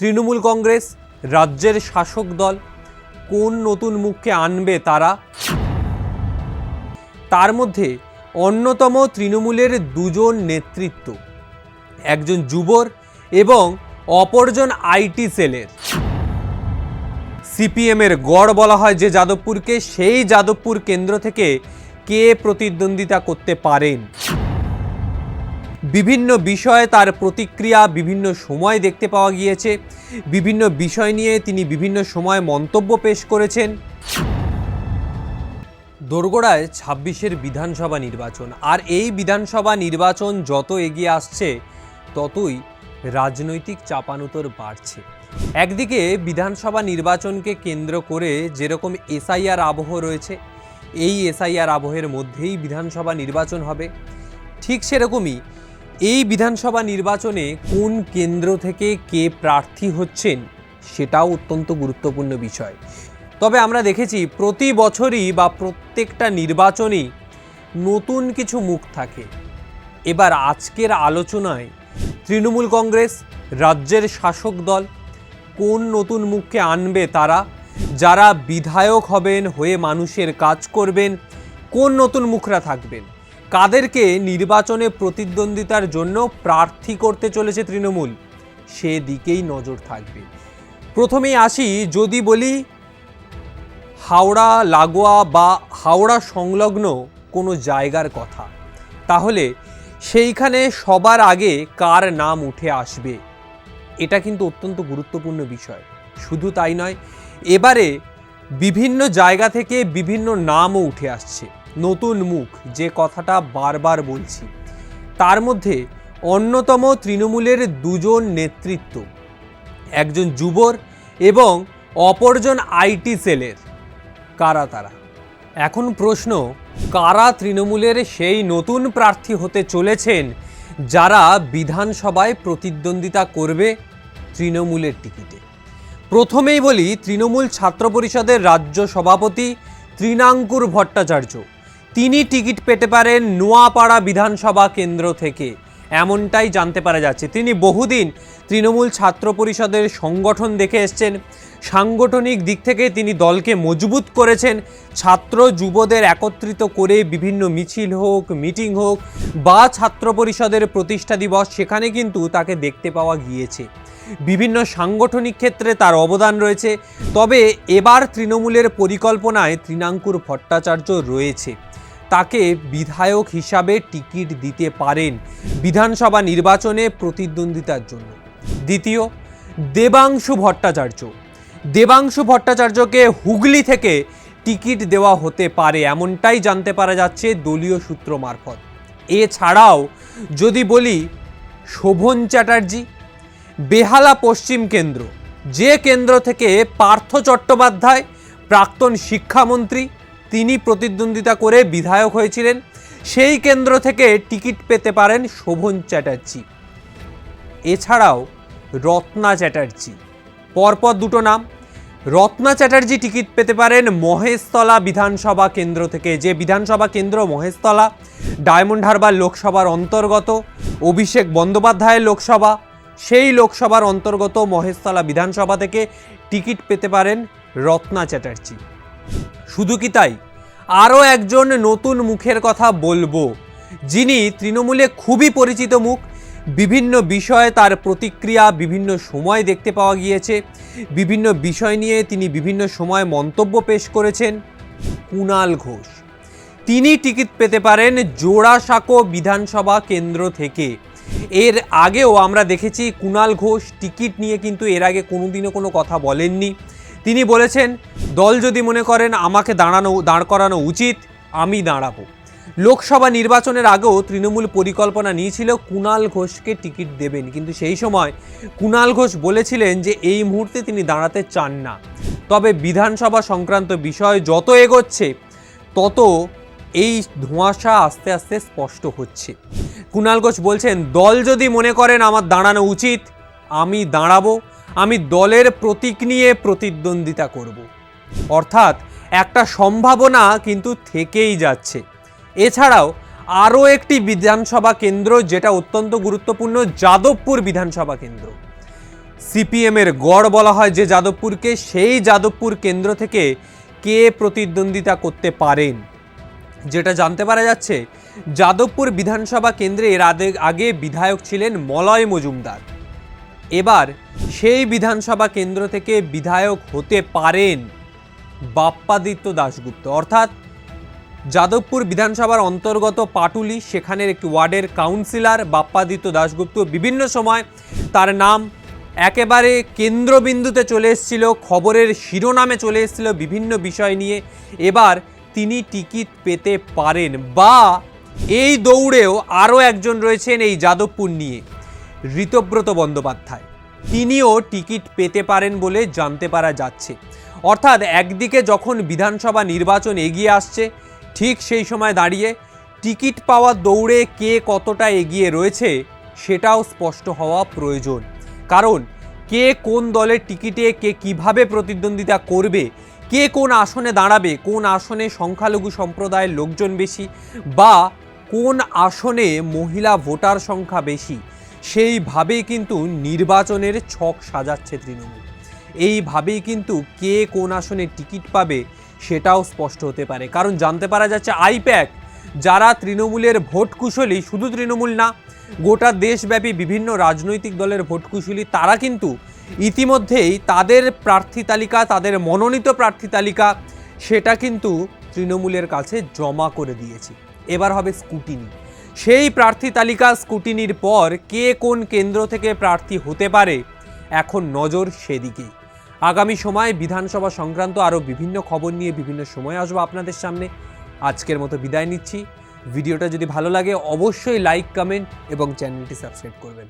তৃণমূল কংগ্রেস, রাজ্যের শাসক দল, কোন নতুন মুখকে আনবে তারা? তার মধ্যে অন্যতম তৃণমূলের দুজন নেতৃত্ব, একজন যুবর এবং অপরজন আইটি সেলের। সিপিএমের গড় বলা হয় যে যাদবপুরকে, সেই যাদবপুর কেন্দ্র থেকে কে প্রতিদ্বন্দ্বিতা করতে পারেন? বিভিন্ন বিষয়ে তার প্রতিক্রিয়া বিভিন্ন সময় দেখতে পাওয়া গিয়েছে। বিভিন্ন বিষয় নিয়ে তিনি বিভিন্ন সময় মন্তব্য পেশ করেছেন। দোরগোড়ায় ছাব্বিশের বিধানসভা নির্বাচন। আর এই বিধানসভা নির্বাচন যত এগিয়ে আসছে, ততই রাজনৈতিক চাপানুতর বাড়ছে। একদিকে বিধানসভা নির্বাচনকে কেন্দ্র করে যেরকম এসআইআর আবহ রয়েছে, এই এসআইআর আবহের মধ্যেই বিধানসভা নির্বাচন হবে। ঠিক সেরকমই এই বিধানসভা নির্বাচনে কোন কেন্দ্র থেকে কে প্রার্থী হচ্ছেন সেটাও অত্যন্ত গুরুত্বপূর্ণ বিষয়। তবে আমরা দেখেছি প্রতি বছরই বা প্রত্যেকটা নির্বাচনই নতুন কিছু মুখ থাকে। এবার আজকের আলোচনায় তৃণমূল কংগ্রেস, রাজ্যের শাসক দল, কোন নতুন মুখকে আনবে তারা, যারা বিধায়ক হবেন, হয়ে মানুষের কাজ করবেন, কোন নতুন মুখরা থাকবেন কাদেরকে নির্বাচনে প্রতিদ্বন্দ্বিতার জন্য প্রার্থী করতে চলেছে তৃণমূল? সেদিকেই নজর থাকবে। প্রথমেই আসি, যদি বলি, হাওড়া, লাগোয়া বা হাওড়া সংলগ্ন কোনো জায়গার কথা। তাহলে সেইখানে সবার আগে কার নাম উঠে আসবে? এটা কিন্তু অত্যন্ত গুরুত্বপূর্ণ বিষয়। শুধু তাই নয়, এবারে বিভিন্ন জায়গা থেকে বিভিন্ন নামও উঠে আসছে। নতুন মুখ, যে কথাটা বারবার বলছি। তার মধ্যে অন্যতম তৃণমূলের দুজন নেতৃত্ব, একজন যুবর এবং অপরজন আইটি সেলের। কারা তারা? এখন প্রশ্ন, কারা তৃণমূলের সেই নতুন প্রার্থী হতে চলেছেন, যারা বিধানসভায় প্রতিদ্বন্দ্বিতা করবে তৃণমূলের টিকিটে? প্রথমেই বলি, তৃণমূল ছাত্র পরিষদের রাজ্য সভাপতি তৃণাঙ্কুর ভট্টাচার্য। তিনি টিকিট পেতে পারেন নোয়াপাড়া বিধানসভা কেন্দ্র থেকে। এমনটাই জানতে পারা যাচ্ছে। তিনি বহুদিন তৃণমূল ছাত্র পরিষদের সংগঠন দেখে এসছেন। সাংগঠনিক দিক থেকে তিনি দলকে মজবুত করেছেন। ছাত্র যুবদের একত্রিত করে বিভিন্ন মিছিল হোক, মিটিং হোক বা ছাত্র পরিষদের প্রতিষ্ঠা দিবস, সেখানে কিন্তু তাকে দেখতে পাওয়া গিয়েছে। বিভিন্ন সাংগঠনিক ক্ষেত্রে তার অবদান রয়েছে। তবে এবার তৃণমূলের পরিকল্পনায় তৃণাঙ্কুর ভট্টাচার্য রয়েছে। তাকে বিধায়ক হিসাবে টিকিট দিতে পারেন বিধানসভা নির্বাচনে প্রতিদ্বন্দ্বিতার জন্য। দ্বিতীয়, দেবাংশু ভট্টাচার্য। দেবাংশু ভট্টাচার্যকে হুগলি থেকে টিকিট দেওয়া হতে পারে এমনটাই জানতে পারা যাচ্ছে দলীয় সূত্র মারফত। এছাড়াও যদি বলি, শোভন চ্যাটার্জি, বেহালা পশ্চিম কেন্দ্র, যে কেন্দ্র থেকে পার্থ চট্টোপাধ্যায়, প্রাক্তন শিক্ষামন্ত্রী তিনি প্রতিদ্বন্দ্বিতা করে বিধায়ক হয়েছিলেন। সেই কেন্দ্র থেকে টিকিট পেতে পারেন শোভন চ্যাটার্জি। এছাড়াও রত্না চ্যাটার্জি। পরপর দুটো নাম। রত্না চ্যাটার্জি টিকিট পেতে পারেন মহেশতলা বিধানসভা কেন্দ্র থেকে। যে বিধানসভা কেন্দ্র মহেশতলা, ডায়মন্ড হারবার লোকসভার অন্তর্গত, অভিষেক বন্দ্যোপাধ্যায়ের লোকসভা, সেই লোকসভার অন্তর্গত মহেশতলা বিধানসভা থেকে টিকিট পেতে পারেন রত্না চ্যাটার্জি। শুধু কি তাই? আরও একজন নতুন মুখের কথা বলব, যিনি তৃণমূলে খুবই পরিচিত মুখ, বিভিন্ন বিষয়ে তার প্রতিক্রিয়া বিভিন্ন সময় দেখতে পাওয়া গিয়েছে, বিভিন্ন বিষয় নিয়ে তিনি বিভিন্ন সময় মন্তব্য পেশ করেছেন। কুণাল ঘোষ, তিনি টিকিট পেতে পারেন জোড়াসাঁকো বিধানসভা কেন্দ্র থেকে। এর আগেও আমরা দেখেছি কুণাল ঘোষ টিকিট নিয়ে কিন্তু এর আগে কোনোদিনও কোনো কথা বলেননি। তিনি বলেছেন, দল যদি মনে করেন আমাকে দাঁড়ানো, দাঁড় করানো উচিত, আমি দাঁড়াবো। লোকসভা নির্বাচনের আগেও তৃণমূল পরিকল্পনা নিয়েছিল কুণাল ঘোষকে টিকিট দেবেন। কিন্তু সেই সময় কুণাল ঘোষ বলেছিলেন যে, এই মুহূর্তে তিনি দাঁড়াতে চান না। তবে বিধানসভা সংক্রান্ত বিষয় যত এগোচ্ছে, তত এই ধোঁয়াশা আস্তে আস্তে স্পষ্ট হচ্ছে। কুণাল ঘোষ বলছেন, দল যদি মনে করেন আমার দাঁড়ানো উচিত, আমি দাঁড়াবো। আমি দলের প্রতীক নিয়ে প্রতিদ্বন্দ্বিতা করব। অর্থাৎ একটা সম্ভাবনা কিন্তু থেকেই যাচ্ছে। এছাড়াও আরও একটি বিধানসভা কেন্দ্র যেটা অত্যন্ত গুরুত্বপূর্ণ, যাদবপুর বিধানসভা কেন্দ্র। সিপিএমের গড় বলা হয় যে যাদবপুরকে, সেই যাদবপুর কেন্দ্র থেকে কে প্রতিদ্বন্দ্বিতা করতে পারেন? যেটা জানতে পারা যাচ্ছে, যাদবপুর বিধানসভা কেন্দ্রে এর আগে- আগে বিধায়ক ছিলেন মলয় মজুমদার। এবার সেই বিধানসভা কেন্দ্র থেকে বিধায়ক হতে পারেন বাপ্পাদিত্য দাশগুপ্ত। অর্থাৎ যাদবপুর বিধানসভার অন্তর্গত পাটুলি, সেখানের একটি ওয়ার্ডের কাউন্সিলর বাপ্পাদিত্য দাশগুপ্ত বিভিন্ন সময় তার নাম একেবারে কেন্দ্রবিন্দুতে চলে এসেছিল, খবরের শিরোনামে চলে এসেছিল বিভিন্ন বিষয় নিয়ে। এবার তিনি টিকিট পেতে পারেন বা এই দৌড়েও আরও একজন রয়েছেন এই যাদবপুর নিয়ে। ঋতব্রত বন্দ্যোপাধ্যায়। তিনিও টিকিট পেতে পারেন বলে জানতে পারা যাচ্ছে। অর্থাৎ একদিকে যখন বিধানসভা নির্বাচন এগিয়ে আসছে, ঠিক সেই সময় দাঁড়িয়ে টিকিট পাওয়ার দৌড়ে কে কতটা এগিয়ে রয়েছে, সেটাও স্পষ্ট হওয়া প্রয়োজন। কারণ কে কোন দলের টিকিটে কে কীভাবে প্রতিদ্বন্দ্বিতা করবে, কে কোন আসনে দাঁড়াবে, কোন আসনে সংখ্যালঘু সম্প্রদায়ের লোকজন বেশি বা কোন আসনে মহিলা ভোটার সংখ্যা বেশি সেইভাবেই কিন্তু নির্বাচনের ছক সাজাচ্ছে তৃণমূল। এইভাবেই কিন্তু কে কোন আসনে টিকিট পাবে সেটাও স্পষ্ট হতে পারে। কারণ জানতে পারা যাচ্ছে আইপ্যাক, যারা তৃণমূলের ভোট কুশলী শুধু তৃণমূল না, গোটা দেশব্যাপী বিভিন্ন রাজনৈতিক দলের ভোট কুশলী তারা কিন্তু ইতিমধ্যেই তাদের প্রার্থী তালিকা, তাদের মনোনীত প্রার্থী তালিকা, সেটা কিন্তু তৃণমূলের কাছে জমা করে দিয়েছে। এবার হবে স্কুটিনি। সেই প্রার্থী তালিকা স্কুটিনির পর কে কোন কেন্দ্র থেকে প্রার্থী হতে পারে? এখন নজর সেদিকেই। আগামী সময়ে বিধানসভা সংক্রান্ত আরও বিভিন্ন খবর নিয়ে বিভিন্ন সময় আসব আপনাদের সামনে। আজকের মতো বিদায় নিচ্ছি। ভিডিওটা যদি ভালো লাগে, অবশ্যই লাইক কমেন্ট এবং চ্যানেলটি সাবস্ক্রাইব করবেন।